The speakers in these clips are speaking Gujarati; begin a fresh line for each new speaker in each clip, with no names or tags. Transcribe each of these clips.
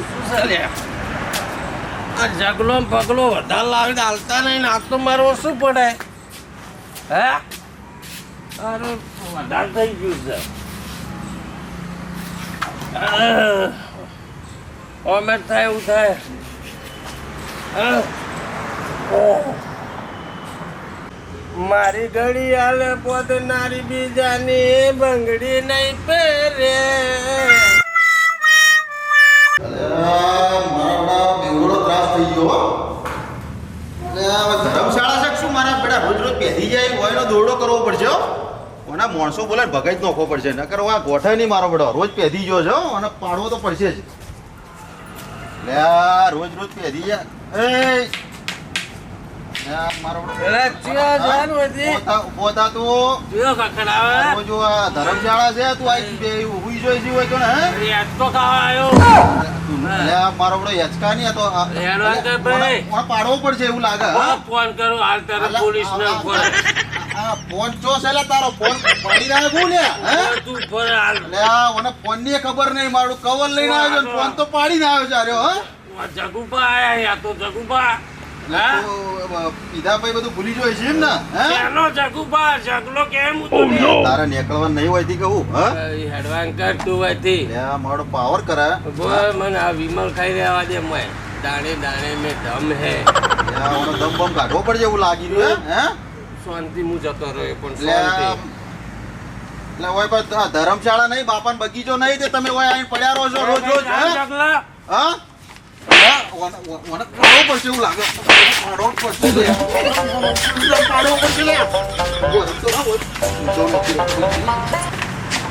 શું છે આ જગલો પગલો વધારે લાવીને હાલતા નહીં નાસ્તો તો મારવો શું પડે? હે? અરે, વધારે થઈ ગયું છે. ઓમે થાય એવું થાય. મારી ઘડી હાલે પોતનારી બીજાની બંગડી નહીં પહેરે.
મારા બેવડો ત્રાસ થઈ ગયો ધર્મશાળા છે શું મારા બેટા? રોજ રોજ પહેરી જાય હોય એનો દોરડો કરવો પડશે ઓના માણસો બોલે ભગાઈ જ પડશે. નકર આ ગોઠાય નહીં મારો બેટો. રોજ પહેરી ગયો છો અને પાડવો તો પડશે જ. લે રોજ રોજ પહેરી જાય. એ ધર્મશાળા છે તું આઈ બે જોઈ હોય તો ને
તો ખાવા આવ્યો
મારો યચકા નહીં પાડવો પડશે એવું લાગે
ફોન કરું હાલ તારે પોલીસ ને
ફોન ચો છે તારો ફોન પડી રહ્યા હું?
તું પર હાલ.
મને ફોનની ખબર નહીં મારું કવર લઈને આવ્યો ફોન તો પાડી ને આવ્યો છે હા?
જગુબા આયા તો જગુબા
અ, પીધા પછી બધું ભૂલી જોઈ છે એમ ને?
ચાલો જગુબા જગલો કેમ
તારે નીકળવા નહીં હોયથી કહું
હેડવાન કર તું હોયથી
લે મારો પાવર કરે.
મને આ વિમલ ખાઈ રહેવા દે મેં દાણે દાણે મેં દમ હે.
દમ બમ કાઢવો એવું લાગી રહ્યું હે? હે?
શાંતિ હું જતો રહ્યો પણ શાંતિ.
એટલે હોય પણ ધર્મશાળા નહીં બાપાનો બગીચો નહીં તે તમે અહીં પડ્યા રહો છો રોજ રોજ હે?
જગલા
હા હા, ઓને- ઓને- ઓને પાડવો પડશે એવું લાગે પાડવો પડશે લે. પાડવો પડશે લે. ઓય, તો ના હોય. ઊંચો નથી.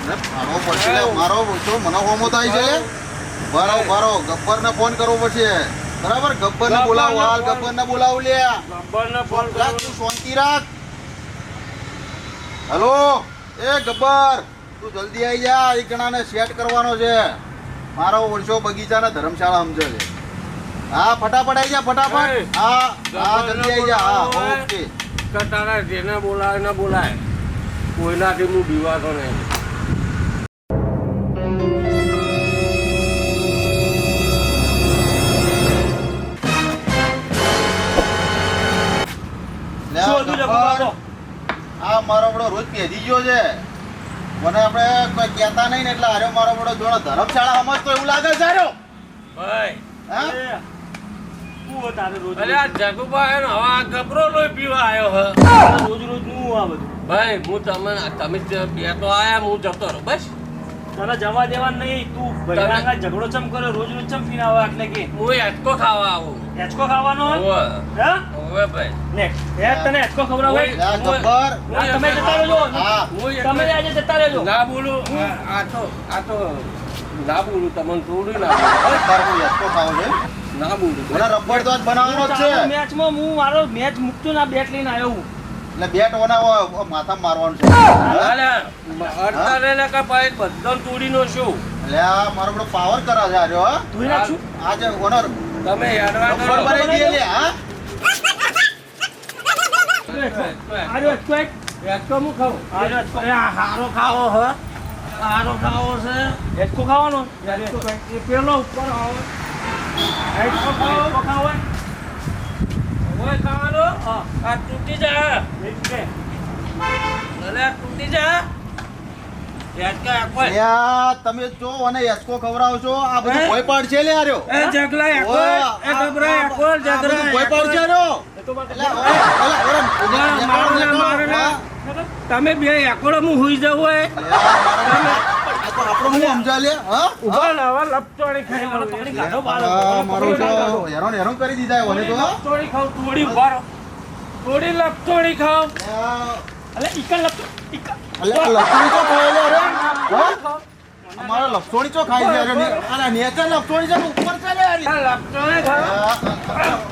ને પાડવો પડશે લે. મારો ઊંચો મને હોમો થાય છે મારો મારો ગબ્બર ને ફોન કરવો પડશે બરાબર ગબ્બર ને બોલાવો હાલ ગબ્બર ને બોલાવો લે
ગબ્બરને ફોન
રાખ તું શાંતિ રાખ હલો એ ગબ્બર તું જલ્દી આવી જા એક જણાને સેટ કરવાનો છે મારો ઓળશો બગીચાના ધર્મશાળા સમજે છે હા ફટાફટ આવી જા ફટાફટ. હા હા જલ્દી આવી જા. હા ઓકે.
તારા જેને બોલાવે ને બોલાય. કોઈનાથી હું બીવાતો નહીં.
લે આ મારો બડો રોજ પેજી ગયો છે. મને આપણે કોઈ કહેતા નહીં ને એટલે આર્યો મારો બડો જોડો ધર્મશાળા સમજતો એવું લાગે છે આર્યો
ભાઈ.
હા?
એ, તારે રોજ
અરે આ જગુબા એનો હવે આ ગબરો લોહી પીવા આવ્યો હ.
રોજ રોજનું આ બધું.
ભાઈ હું તમને તમે બે તો આયા હું જતો રહું બસ.
તને જવા દેવા નહીં તું ભાઈના ઝઘડો ચમ કરે રોજ રોજ ચમ પીને આવે એટલે કે?
હું હેચકો ખાવા આવું.
હેચકો ખાવાનો હે?
ઓવે ભાઈ.
ને હે તને હેચકો ખવડાવે
આ ગબ્બર
તમે જતા રહેજો. તમે આજે જતા રહેજો.
ના બોલું. આ- આ તો આ તો ના બોલું તમને થોડું ના બોલું.
છે.
ના
મને તો જ બનાવવાનો છે.
મેચમાં હું મારો મેચ મૂકતો ના બેટ લઈને આવ્યો હું.
એટલે બેટ ઓના માથા મારવાનું છે.
અડતારે ને કે શું
એટલે આ મારો બધો પાવર કરા છે આર્યો હા.
ધોઈ નાખશું
આજે ઓનર
તમે હેડવા
રબર
કરો
બનાવી લે હા
આજો એક
હું
આજો
હારો ખાવો હ. હારો ખાવો છે.
ખાવાનો. એક. એ પેલો ઉપર આવે.
તૂટી જા
છે.
તૂટી જા
તમે જો અને યસકો ખવડાવશો આ બધું? કોઈ પાડ છે લે આર્યો
એ જગલા આખો એ ગભરાય
આ- બધું
જગરા
કોઈ પાડ છે આર્યો.
તમે બે એકડો હું હુઈ જવું હોય
આપણો સમજા લે હા?
ઊભા ને લપચોડી ખાઈ
મારો. પકડી કાઢો બહાર.
મારો તો હેરાન હેરાન કરી દીધા ઓને તો
લપચોડી ખાવ થોડી ઊભા રહો. થોડી લપચોડી ખાવ
અલે ઈકલ લપતો ઈકલ
અલે લપસોણી ચો ખાય લે અરે હા અમારા લપસોણી ચો ખાય છે? અરે અરે નેચર લપસોણી છે ઉપર છે લે
આ,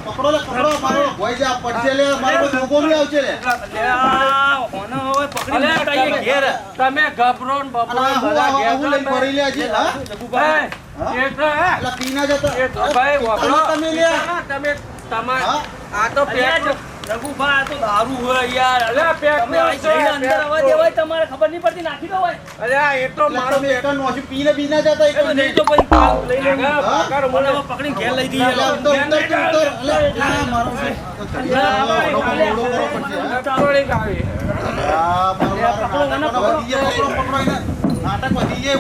પકડો લે પકડો મારો જા પડશે લે મારો ઊભો બી આવશે લે
ઓનો હવે પકડી
અલે
લેતા આઈએ
તમે-
ઘેર
તમે ગભરો ને
આ હું
બધા ઘેર
હું લઈને લે છે હા
એ, તો હે.
અલા પી
એ તો ભાઈ વાપરો.
તમે લે
તમે તમાર આ તો પેટ
જગુભા, આ તો દારૂ હોય યાર
અલ્યા, પેક
તમે આ
નો છે,
જઈને અંદર આવવા દેવાય તમારે ખબર નહીં પડતી નાખી દો હોય
અલ્યા એ તો મારો
પીને બી ના એક
નહીં તો પછી કાલ લઈ લેવું.
પકડ
મને ઘેર લઈ.
મારો મોડો
આવી
નાટક વધી જાય,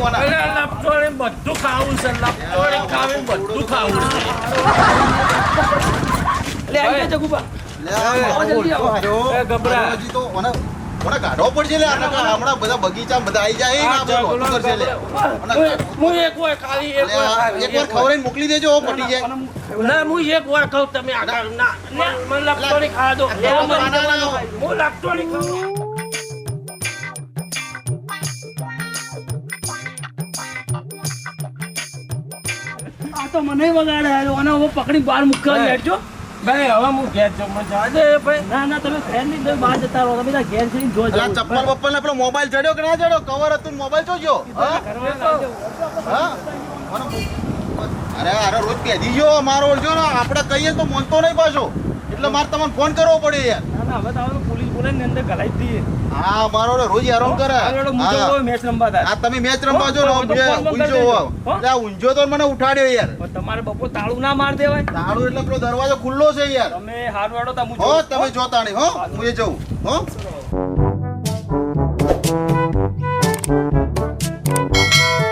બધું ખાવું છે લપટોળી ખાવી બધું ખાવું છે.
લે આવી જા જગુભા.
લે, આ મારો
જલ્દી આવો.
હાર્યો.
એ ગભરા.
હાર્યો હજી તો મને- મને કાઢવો પડશે લે, આને કાં હમણાં બધા બગીચા બધા આઈ જાય. ને
આ
આપણે
જગલો
લોટું કરશે લે.
ગભરા.
અને
હું એક વાર ખાલી એક
લે,
વાર
આ
ખાલી
એકવાર
એક વાર.
ખવડાવીને મોકલી દેજો પટી જાય.
ના હું એક વાર ખાઉં તમે આગળ ના. મને લપટોળી ખાવા દો. ખાવા. હું લપટોળી ખાઉં.
તો મને વગાડે. આને હવે પકડી બહાર મૂકવા
હા.
બેઠજો
ભાઈ હવે હું ઘેર જાઉં મને જવા દે ભાઈ.
ના ના તમે ઘેર નહીં તમે બહાર જતા રહો તમે ઘેર જઈને જો
ચપ્પલ બપ્પલ ને પેલો મોબાઈલ ચડ્યો કે ના કવર હતું મોબાઈલ જોજો. હા? હા? અરે અરે રોજ પહેરી જો મારો ઓળજો ને આપણે કહીએ તો મોનતો નહીં પાછો. એટલે મારે તમને ફોન કરવો પડે યાર.
ના ના હવે તો હવે પોલીસ બોલાવીને અંદર ગલાઈ દઈએ.
હા મારો રોજ હેરાન કરે.
મેચ રમવા.
આ તમે મેચ રમવા જો ઊંઝો ઊંઝો તો મને ઉઠાડ્યો યાર.
તમારે બપોર તાળું ના માર દેવાય.
તાળું એટલે પેલો દરવાજો ખુલ્લો છે યાર.
તમે હાર વાળો તા હું
હો
જોઉં.
તમે જોતા નહીં હો હું એ જઉં. હો.